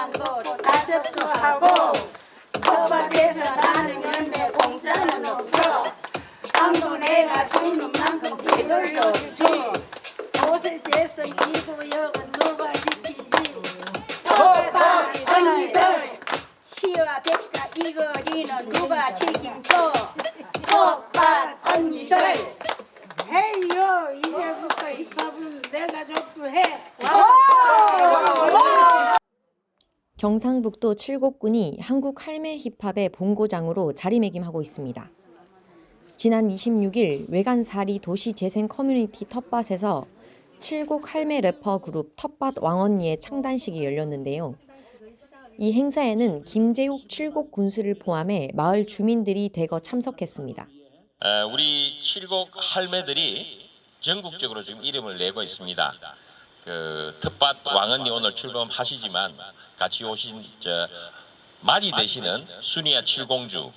비싼 거다 접수하고 법앞에서 나는 열매 공짜는 없어. 아무도 내가 주는 만큼 되돌려주지. 도세제서 이 구역은 누가 지키지? 오빠 언니들. 시와 백사 이 거리는 누가 책임져? 오빠 언니들. 헤이요 이제부터 힙합은 내가 접수해 경상북도 칠곡군이 한국 할매 힙합의 본고장으로 자리매김하고 있습니다. 지난 26일 외간사리 도시재생 커뮤니티 텃밭에서 칠곡 할매 래퍼 그룹 텃밭 왕언니의 창단식이 열렸는데요. 이 행사에는 김재욱 칠곡 군수를 포함해 마을 주민들이 대거 참석했습니다. 어, 우리 칠곡 할매들이 전국적으로 지금 이름을 내고 있습니다. 그 텃밭 왕언니 오늘 출범하시지만 같이 오신 저 맞이 되시는 순이야 칠공주,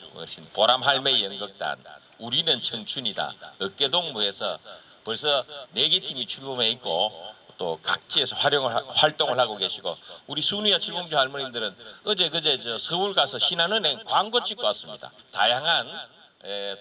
보람 할매 연극단, 우리는 청춘이다, 어깨동무에서 벌써 네 개 팀이 출범해 있고 또 각지에서 활용을 하- 활동을 하고 계시고 우리 순이야 칠공주 할머님들은 어제 그제 저 서울 가서 신한은행 광고 찍고 왔습니다. 다양한 에,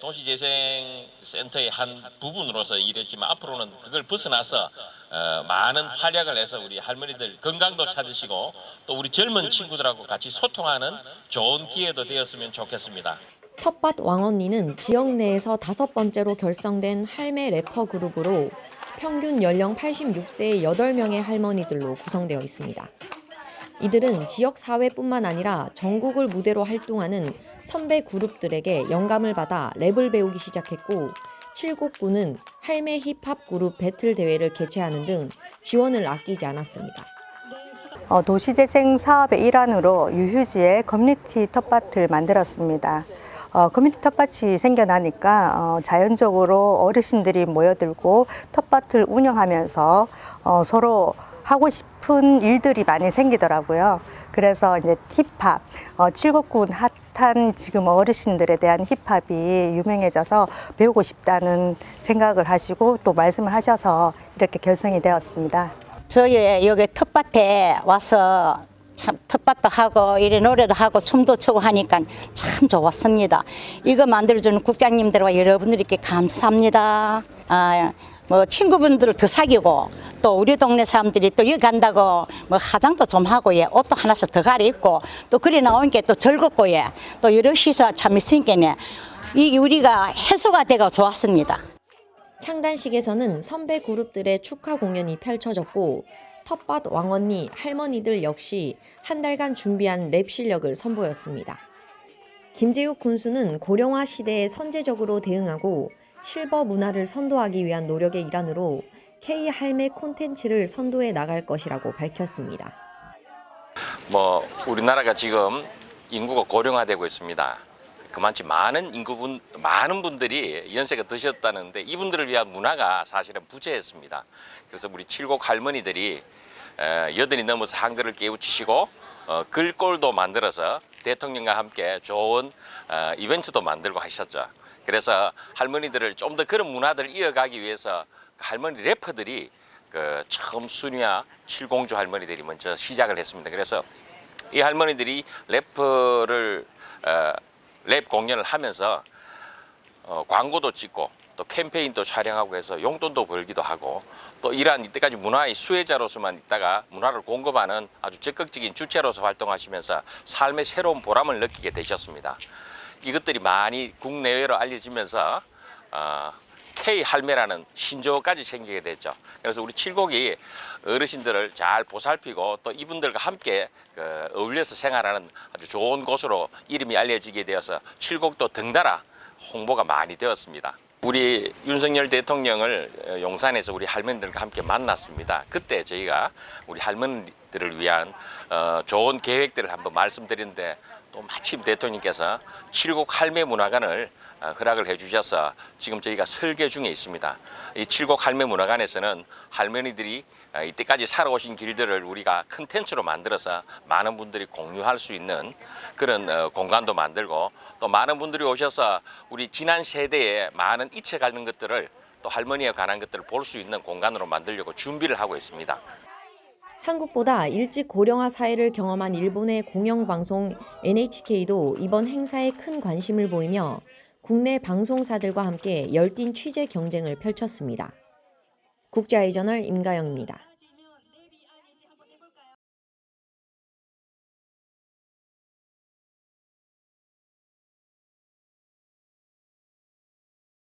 도시재생센터의 한 부분으로서 일했지만 앞으로는 그걸 벗어나서 어, 많은 활약을 해서 우리 할머니들 건강도 찾으시고 또 우리 젊은 친구들하고 같이 소통하는 좋은 기회도 되었으면 좋겠습니다. 텃밭 왕언니는 지역 내에서 다섯 번째로 결성된 할매 래퍼 그룹으로 평균 연령 86세의 8명의 할머니들로 구성되어 있습니다. 이들은 지역 사회뿐만 아니라 전국을 무대로 활동하는 선배 그룹들에게 영감을 받아 랩을 배우기 시작했고 칠곡군은 할매 힙합 그룹 배틀 대회를 개최하는 등 지원을 아끼지 않았습니다. 어, 도시재생 사업의 일환으로 유휴지에 커뮤니티 텃밭을 만들었습니다. 어, 커뮤니티 텃밭이 생겨나니까 어, 자연적으로 어르신들이 모여들고 텃밭을 운영하면서 어, 서로 하고 싶은 일들이 많이 생기더라고요. 그래서 이제 힙합, 어, 칠곡군 핫한 지금 어르신들에 대한 힙합이 유명해져서 배우고 싶다는 생각을 하시고 또 말씀을 하셔서 이렇게 결성이 되었습니다. 저희 여기 텃밭에 와서 참 텃밭도 하고 이래 노래도 하고 춤도 추고 하니까 참 좋았습니다. 이거 만들어주는 국장님들과 여러분들께 감사합니다. 아, 뭐 친구분들을 더 사귀고 또 우리 동네 사람들이 또 여기 간다고 뭐 화장도 좀 하고 예 옷도 하나씩 더 갈아입고 또 그래 나온 게또 즐겁고 예또 여럿이서 참 있으니까 이 우리가 해소가 되고 좋았습니다. 창단식에서는 선배 그룹들의 축하 공연이 펼쳐졌고 텃밭 왕언니 할머니들 역시 한 달간 준비한 랩 실력을 선보였습니다. 김재욱 군수는 고령화 시대에 선제적으로 대응하고 실버 문화를 선도하기 위한 노력의 일환으로 K 할매 콘텐츠를 선도해 나갈 것이라고 밝혔습니다. 뭐 우리나라가 지금 인구가 고령화되고 있습니다. 그만치 많은 인구분 많은 분들이 연세가 드셨다는데 이분들을 위한 문화가 사실은 부재했습니다. 그래서 우리 칠곡 할머니들이 에, 여든이 넘어서 한글을 깨우치시고 어, 글꼴도 만들어서 대통령과 함께 좋은 어, 이벤트도 만들고 하셨죠. 그래서 할머니들을 좀 더 그런 문화들을 이어가기 위해서 할머니 래퍼들이 그 처음 순위와 칠공주 할머니들이 먼저 시작을 했습니다. 그래서 이 할머니들이 래퍼를 어, 랩 공연을 하면서 어, 광고도 찍고 또 캠페인도 촬영하고 해서 용돈도 벌기도 하고 또 이러한 이때까지 문화의 수혜자로서만 있다가 문화를 공급하는 아주 적극적인 주체로서 활동하시면서 삶의 새로운 보람을 느끼게 되셨습니다. 이것들이 많이 국내외로 알려지면서 어, K 할매라는 신조어까지 생기게 됐죠. 그래서 우리 칠곡이 어르신들을 잘 보살피고 또 이분들과 함께 그 어울려서 생활하는 아주 좋은 곳으로 이름이 알려지게 되어서 칠곡도 덩달아 홍보가 많이 되었습니다. 우리 윤석열 대통령을 어, 용산에서 우리 할머니들과 함께 만났습니다. 그때 저희가 우리 할머니들을 위한 어, 좋은 계획들을 한번 말씀드렸는데 또 마침 대통령께서 칠곡 할매 문화관을 어, 허락을 해주셔서 지금 저희가 설계 중에 있습니다. 이 칠곡 할매 문화관에서는 할머니들이 어, 이때까지 살아오신 길들을 우리가 컨텐츠로 만들어서 많은 분들이 공유할 수 있는 그런 어, 공간도 만들고 또 많은 분들이 오셔서 우리 지난 세대에 많은 잊혀 가는 것들을 또 할머니에 관한 것들을 볼 수 있는 공간으로 만들려고 준비를 하고 있습니다. 한국보다 일찍 고령화 사회를 경험한 일본의 공영방송 NHK도 이번 행사에 큰 관심을 보이며 국내 방송사들과 함께 열띤 취재 경쟁을 펼쳤습니다. 국제아이저널 임가영입니다.